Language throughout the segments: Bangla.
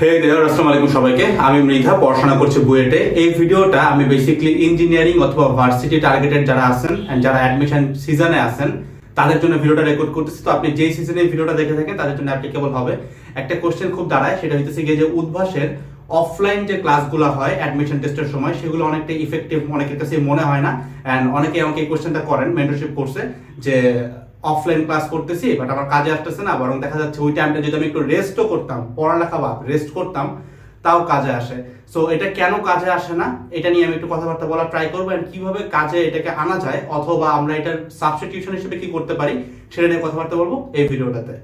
হে দেয়ার আসসালামু আলাইকুম সবাইকে। আমি মৃধা, পড়াশোনা করছি বুয়েটে। এই ভিডিওটা আমি বেসিক্যালি ইঞ্জিনিয়ারিং অথবা ভার্সিটি টার্গেটেড যারা আছেন যারা অ্যাডমিশন সিজনে আছেন, তাদের জন্য ভিডিওটা রেকর্ড করতেছি। তো আপনি যেই সিজনে ভিডিওটা দেখে থাকেন, তাদের জন্য অ্যাপ্লিকেবল হবে। একটা কোশ্চেন খুব দাঁড়ায়, সেটা হইতেছে গিয়ে যে উদ্ভাসের অফলাইন যে ক্লাসগুলো হয় অ্যাডমিশন টেস্টের সময়, সেগুলো অনেকটা ইফেক্টিভ অনেকের কাছে মনে হয় না। অ্যান্ড অনেকে আমাকে এই কোশ্চেনটা করেন মেন্টরশিপ কোর্সে যে অফলাইন ক্লাস করতেছি বাট আমার কাজে আসতেছে না, বরং দেখা যাচ্ছে ওই টাইমটা যদি আমি একটু রেস্টও করতাম, পড়ালেখা বা রেস্ট করতাম, তাও কাজে আসে। সো এটা কেন কাজে আসে না? এটা নিয়ে আমি একটু কথাবার্তা বলা ট্রাই করব অ্যান্ড কীভাবে কাজে এটাকে আনা যায়, অথবা আমরা এটার সাবস্টিটিউশন হিসেবে কি করতে পারি, সেটা নিয়ে কথাবার্তা বলব এই ভিডিওটাতে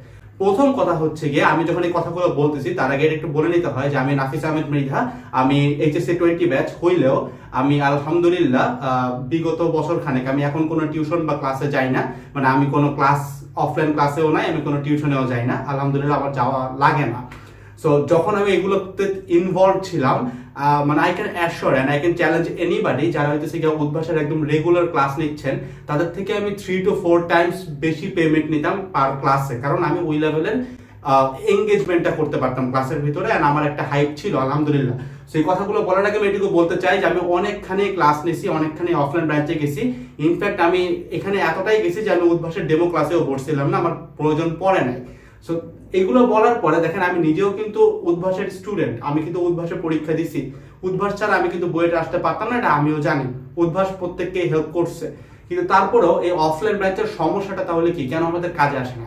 প্রথম কথা হচ্ছে গিয়ে, আমি যখন এই কথাগুলো বলতেছি, তার আগে একটু বলে নিতে হয় যে, আমি নাফিস আহমেদ মৃধা, আমি এইচএসসি টোয়েন্টি ব্যাচ হইলেও আমি আলহামদুলিল্লাহ বিগত বছর খানেক আমি এখন কোনো টিউশন বা ক্লাসে যাই না। মানে আমি কোনো ক্লাস, অফলাইন ক্লাসেও নাই, আমি কোনো টিউশনেও যাই না। আলহামদুলিল্লাহ আমার যাওয়া লাগে না। সো যখন আমি এগুলোতে ইনভলভ ছিলাম মানে I can assure and I can challenge anybody যারা হইতেছে গিয়ে উদ্ভাসের একদম রেগুলার ক্লাস নিচ্ছেন, তাদের থেকে আমি থ্রি টু ফোর টাইমস বেশি পেমেন্ট নিতাম পার ক্লাসে কারণ আমি ওই লেভেলের এঙ্গেজমেন্টটা করতে পারতাম ক্লাসের ভিতরে অ্যান্ড আমার একটা হাইপ ছিল, আলহামদুলিল্লাহ। সেই কথাগুলো বলার আগে আমি এটুকু বলতে চাই যে আমি অনেকখানি ক্লাস নিছি, অনেকখানি অফলাইন ব্রাঞ্চে গেছি। ইনফ্যাক্ট আমি এখানে এতটাই গেছি যে আমি উদ্ভাসের ডেমো ক্লাসেও পড়ছিলাম না, আমার প্রয়োজন পড়ে নাই। সো এগুলো বলার পরে দেখেন আমি নিজেও কিন্তু উদ্ভাসের স্টুডেন্ট আমি কিন্তু উদ্ভাসের পরীক্ষা দিছি। উদ্ভাস ছাড়া আমি কিন্তু বইটা আসতে পারতাম না, এটা আমিও জানি। উদ্ভাস প্রত্যেককে হেল্প করছে। কিন্তু তারপরেও এই অফলাইন ব্রাঞ্চের সমস্যাটা তাহলে কি? কেন আমাদের কাজে আসে না?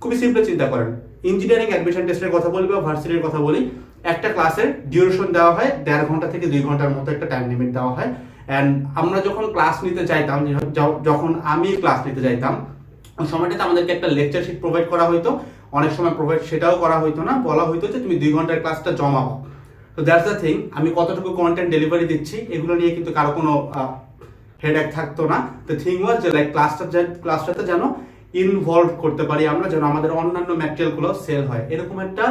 খুবই সিম্পল চিন্তা করেন। ইঞ্জিনিয়ারিং অ্যাডমিশন টেস্টের কথা বলি বা ভার্সিটির কথা বলি, একটা ক্লাসের ডিউরেশন দেওয়া হয়, দেড় ঘণ্টা থেকে দুই ঘণ্টার মতো একটা টাইম লিমিট দেওয়া হয়। অ্যান্ড আমরা যখন ক্লাস নিতে চাইতাম যখন আমি ক্লাস নিতে চাইতাম ওই সময়টাতে আমাদেরকে একটা লেকচার শিট প্রোভাইড করা হতো অনেক সময় প্রোভাইড সেটাও করা হইতো না, বলা হইতো যে তুমি দুই ঘণ্টার ক্লাসটা জমাও। তো দ্যাটস দ্য থিং আমি কতটুকু কন্টেন্ট ডেলিভারি দিচ্ছি, এগুলো নিয়ে কিন্তু কারও কোনো হেডেক থাকতো না। তো থিং ওয়াজ যে লাইক ক্লাসটা ক্লাসটাতে যেন ইনভলভ করতে পারি আমরা, যেন আমাদের অন্যান্য ম্যাটেরিয়ালগুলো সেল হয়। এরকম একটা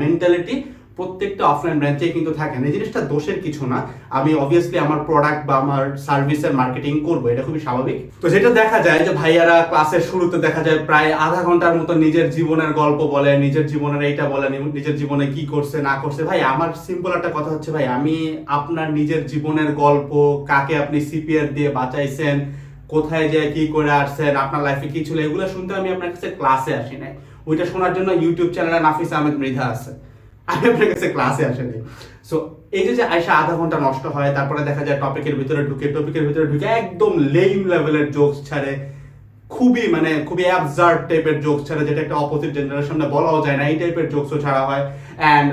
মেন্টালিটি প্রত্যেকটা অফলাইন ব্রাঞ্চে কিন্তু থাকে না। এই জিনিসটা দোষের কিছু না। আমি অবভিয়াসলি আমার প্রোডাক্ট বা আমার সার্ভিসের মার্কেটিং করব, এটা খুবই স্বাভাবিক। তো যেটা দেখা যায় যে ভাইয়ারা ক্লাসের শুরুতে দেখা যায় প্রায় আধা ঘণ্টার মতো নিজের জীবনের গল্প বলে, নিজের জীবনের এইটা বলে নিজের জীবনে কি করছে, না করছে। ভাই, আমার সিম্পল একটা কথা হচ্ছে, ভাই, আমি আপনার নিজের জীবনের গল্প, কাকে আপনি সিপিআর দিয়ে বাঁচাইছেন, কোথায় যায়, কি করে আসছেন, আপনার লাইফে কি ছিল, এগুলো শুনতে আমি আপনার কাছে ক্লাসে আসি নাই। ওইটা শোনার জন্য ইউটিউব চ্যানেলে নাফিস আহমেদ মৃধা আছে। আমি আপনার কাছে ক্লাসে আসেনি। সো এই যে আয়সা আধা ঘণ্টা নষ্ট হয়, তারপরে দেখা যায় টপিকের ভিতরে ঢুকে টপিকের ভিতরে ঢুকে একদম লেম লেভেলের জোকস ছাড়ে। খুবই মানে খুবই অ্যাবজার্ড টাইপের জোকস যেটা একটা অপোজিট জেনারেশনে বলাও যায় না, এই টাইপের জোকসও ছাড়া হয়। অ্যান্ড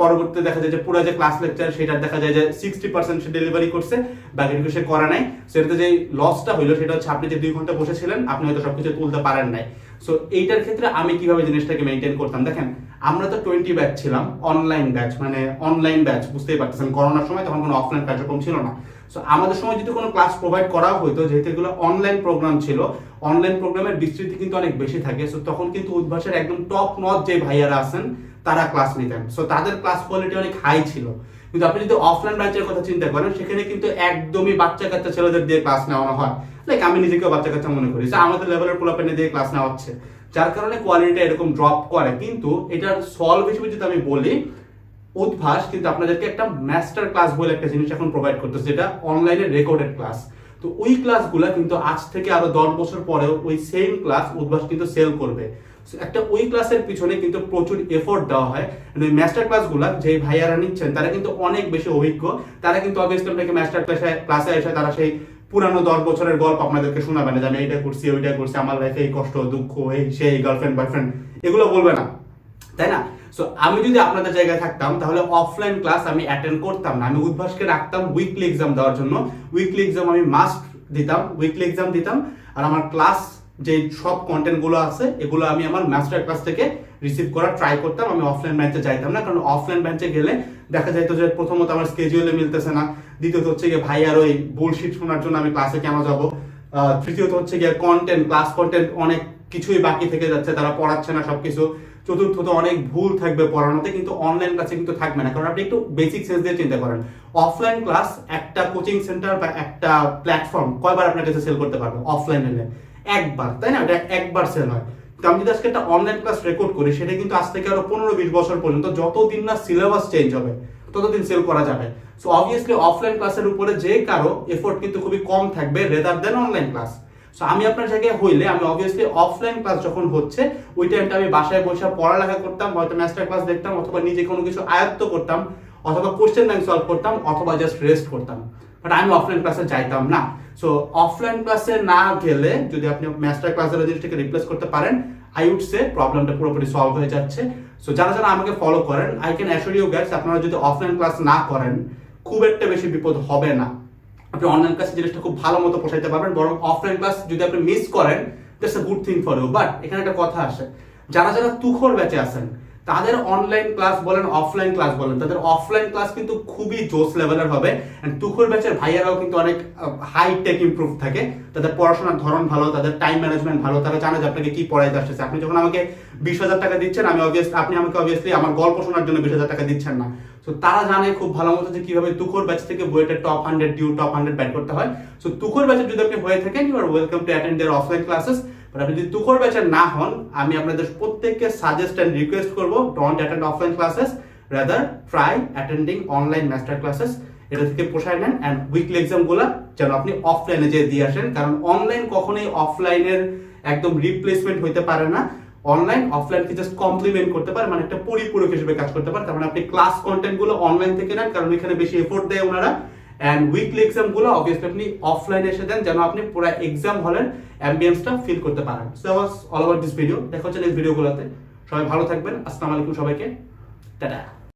পরবর্তীতে দেখা যায় যে পুরো যে ক্লাস লেকচার সেটা দেখা যায় যে সিক্সটি পার্সেন্ট সে ডেলিভারি করছে বাকিটুকু সে করে নাই। সেটাতে যে লসটা হইল, সেটা হচ্ছে আপনি যে দুই ঘণ্টা বসেছিলেন, আপনি হয়তো সবকিছু তুলতে পারেন নাই। সো এইটার ক্ষেত্রে আমি কীভাবে জিনিসটাকে মেনটেন করতাম? দেখেন আমরা তো টোয়েন্টি ব্যাচ ছিলাম অনলাইন ব্যাচ মানে অনলাইন ব্যাচ বুঝতেই পারতেছেন। করোনার সময় তখন কোনো অফলাইন কার্যক্রম ছিল না। সো আমাদের সময় যদি কোনো ক্লাস প্রোভাইড করা হতো যেহেতু এগুলো অনলাইন প্রোগ্রাম ছিল অনলাইন প্রোগ্রামের বিস্তৃতি কিন্তু অনেক বেশি থাকে। সো তখন কিন্তু উদ্ভাসের একদম টপ নট যে ভাইয়ারা আছেন, তারা ক্লাস নিতেন। সো তাদের ক্লাস কোয়ালিটি অনেক হাই ছিল। কিন্তু আপনি যদি অফলাইন ব্রাঞ্চের কথা চিন্তা করেন, সেখানে কিন্তু একদমই বাচ্চা কাচ্চা ছেলেদের দিয়ে ক্লাস নেওয়ানো হয়। লাইক আমি নিজেকেও বাচ্চা কাচ্চা মনে করি। যে আমাদের লেভেলের পোলাপেনে দিয়ে ক্লাস নেওয়া হচ্ছে। যার কারণে কোয়ালিটিটা এরকম ড্রপ করে। কিন্তু এটার সলভ হিসেবে যদি আমি বলি, উদ্ভাস কিন্তু আপনাদেরকে একটা মাস্টার ক্লাস বলে একটা জিনিস এখন প্রোভাইড করতেছে, যেটা অনলাইনে রেকর্ডেড ক্লাস তো ওই ক্লাসগুলো কিন্তু আজ থেকে আরও দশ বছর পরেও ওই সেম ক্লাস উদ্ভাস কিন্তু সেল করবে। একটা ওই ক্লাসের পিছনে কিন্তু প্রচুর এফোর্ট দেওয়া হয়। ওই মাস্টার ক্লাসগুলো যে ভাইয়ারা নিচ্ছেন, তারা কিন্তু অনেক বেশি অভিজ্ঞ। তারা কিন্তু অবভিয়াসলি আপনাকে মাস্টার ক্লাসে ক্লাসে এসে তারা সেই পুরানো দশ বছরের গল্প আপনাদেরকে শোনাবে না যে আমি এইটা করছি, ওইটা করছি, আমার লাইফে এই কষ্ট, দুঃখ, এই সেই গার্লফ্রেন্ড বয়ফ্রেন্ড এগুলো বলবে না। তাই না? সো আমি যদি আপনাদের জায়গায় থাকতাম, তাহলে অফলাইন ক্লাস আমি অ্যাটেন্ড করতাম না। আমি উদ্ভাসকে রাখতাম উইকলি এক্সাম দেওয়ার জন্য। উইকলি এক্সাম আমি মাস্ট দিতাম উইকলি এক্সাম দিতাম, আর আমার ক্লাস যে সব কন্টেন্টগুলো আছে, এগুলো আমি আমার মাস্টার ক্লাস থেকে রিসিভ করার ট্রাই করতাম। আমি অফলাইন ব্যাঞ্চে যাইতাম না, কারণ অফলাইন ব্যাঞ্চে গেলে দেখা যাইতো যে প্রথমত আমার স্কেজুয়ালে মিলতেছে না। দ্বিতীয়ত হচ্ছে গিয়ে ভাই আর ওই বুলশিট শোনার জন্য আমি ক্লাসে কেন যাব? তৃতীয়ত হচ্ছে গিয়ে কন্টেন্ট ক্লাস কন্টেন্ট অনেক কিছুই বাকি থেকে যাচ্ছে, তারা পড়াচ্ছে না সবকিছু। চতুর্থত অনেক ভুল থাকবে পড়ানোতে, কিন্তু অনলাইন ক্লাসে কিন্তু থাকবে না। কারণ আপনি একটু বেসিক সেন্স দিয়ে চিন্তা করেন। অফলাইন ক্লাস একটা কোচিং সেন্টার বা একটা প্ল্যাটফর্ম কয়বার আপনার কাছে সেল করতে পারবে? অফলাইন হলে একবার, তাই না? এটা একবার সেল হয়। তো আমি যদি আজকে একটা অনলাইন ক্লাস রেকর্ড করি, সেটা কিন্তু আজ থেকে আরও পনেরো বিশ বছর পর্যন্ত যতদিন না সিলেবাস চেঞ্জ হবে, ততদিন সেল করা যাবে। সো অবভিয়াসলি অফলাইন ক্লাসের উপরে যে কারও এফোর্ট কিন্তু খুবই কম থাকবে rather than online class so আমি আপনার জায়গায় হইলে, আমি অবভিয়াসলি অফলাইন ক্লাস যখন হচ্ছে, ওই টাইমটা আমি বাসায় বসে পড়ালেখা করতাম, হয়তো মাস্টার ক্লাস দেখতাম, অথবা নিজে কোনো কিছু আয়ত্ত করতাম। অথবা কোশ্চেন ব্যাংক সলভ করতাম, অথবা জাস্ট রেস্ট করতাম। বাট আমি অফলাইন ক্লাসে যাইতাম না। সো অফলাইন ক্লাসে না গেলে যদি আপনি মাস্টার ক্লাসের জিনিসটাকে রিপ্লেস করতে পারেন আই উড সে প্রবলেমটা পুরোপুরি সলভ হয়ে যাচ্ছে। সো যারা যারা আমাকে ফলো করেন I can assure you guys আপনারা যদি অফলাইন ক্লাস না করেন, খুব একটা বেশি বিপদ হবে না। আপনি অনলাইন ক্লাসে জিনিসটা খুব ভালো মতো পোষাইতে পারবেন, বরং অফলাইন ক্লাস যদি আপনি মিস করেন that's a good thing for you but এখানে একটা কথা আসে। যারা যারা তুখর ব্যাচে আছেন তাদের অনলাইন ক্লাস বলেন অফলাইন ক্লাস বলেন, তাদের অফলাইন ক্লাস কিন্তু খুবই জোস লেভেলের হবে। এন্ড তুখর ব্যাচের ভাইয়ারাও কিন্তু অনেক হাই টেক ইমপ্রুভ থাকে। তাদের পড়াশোনার ধরন ভালো, তাদের টাইম ম্যানেজমেন্ট ভালো, তারা জানে যে আপনাকে কি পড়াইতে আসতেছে। আপনি যখন আমাকে বিশ হাজার টাকা দিচ্ছেন, আমি অবভিয়াসলি আপনি আমাকে অবভিয়াসলি আমার গল্প শোনার জন্য বিশ হাজার টাকা দিচ্ছেন না। সো তারা জানে খুব ভালো মতো যে কীভাবে তুখর ব্যাচ থেকে বইটা টপ হান্ড্রেড ডিউ টপ হান্ড্রেড ব্যাট করতে হয়। সো তুখর ব্যাচের যদি আপনি হয়ে থাকেন you are welcome to attend their offline classes আপনি যদি তুখর ব্যাচের না হন, আমি আপনাদের প্রত্যেককে সাজেস্ট অ্যান্ড রিকোয়েস্ট করব don't attend offline classes rather try attending online master classes এটা থেকে পোষায় নেন অ্যান্ড উইকলি এক্সামগুলো যেন আপনি অফলাইনে যেয়ে দিয়ে আসেন। কারণ অনলাইন কখনোই অফলাইনের একদম রিপ্লেসমেন্ট হইতে পারে না। অনলাইন অফলাইনকে জাস্ট কমপ্লিমেন্ট করতে পারে মানে একটা পরিপূরক হিসেবে কাজ করতে পারে। কারণ আপনি ক্লাস কন্টেন্টগুলো অনলাইন থেকে নেন, কারণ এখানে বেশি এফোর্ট দেয় ওনারা। অ্যান্ড উইকলি এক্সামগুলো অবভিয়াসলি আপনি অফলাইনে এসে দেন, যেন আপনি পুরো এক্সাম হলেন অ্যাম্বিয়েন্সটা ফিল করতে পারেন। So all over this video দেখা হচ্ছে নেক্সট ভিডিওগুলোতে সবাই ভালো থাকবেন। আসসালামু আলাইকুম সবাইকে। টাটা।